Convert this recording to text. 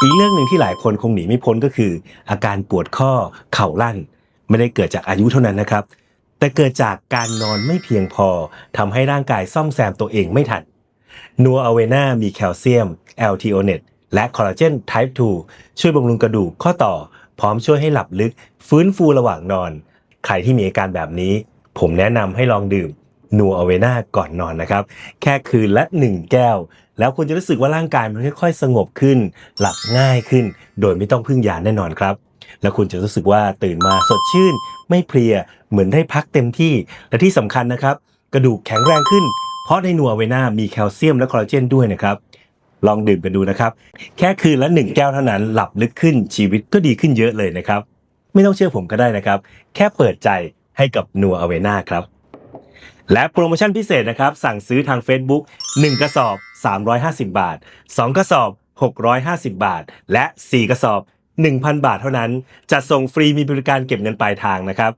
อีกเรื่องหนึ่งที่หลายคนคงหนีไม่พ้นก็คือ อาการปวดข้อเข่าลั่น ไม่ได้เกิดจากอายุเท่านั้นนะครับ แต่เกิดจากการนอนไม่เพียงพอทำให้ร่างกายซ่อมแซมตัวเองไม่ทันนัวอเวนามีแคลเซียม l t o n e t และคอลลาเจน type 2 ช่วยบำรุงกระดูกข้อต่อ พร้อมช่วยให้หลับลึก ฟื้นฟูระหว่างนอน ใครที่มีอาการแบบนี้ ผมแนะนำให้ลองดื่ม นัวอเวนาก่อนนอนนะครับ แค่คืนละ 1 แก้ว แล้วคุณจะรู้สึกว่าร่างกายมันค่อยๆ สงบขึ้น หลับง่ายขึ้น โดยไม่ต้องพึ่งยาแน่นอนครับ แล้วคุณจะรู้สึกว่าตื่นมาสดชื่น ไม่เพลียเหมือนได้พักเต็มที่และที่สำคัญนะครับ กระดูกแข็งแรงขึ้น เพราะในนัวเวน่ามีแคลเซียมและคอลลาเจนด้วยนะครับลองดื่มกันดูนะครับ แค่คืนละหนึ่งแก้วเท่านั้นหลับลึกขึ้นชีวิตก็ดีขึ้นเยอะเลยนะครับ ไม่ต้องเชื่อผมก็ได้นะครับ แค่เปิดใจให้กับนัวอเวน่าครับ และโปรโมชั่นพิเศษนะครับ สั่งซื้อทาง Facebook 1 กระสอบ 350 บาท 2 กระสอบ 650 บาท และ 4 กระสอบ 1,000 บาทเท่านั้น จะส่งฟรีมีบริการเก็บเงินปลายทางนะครับ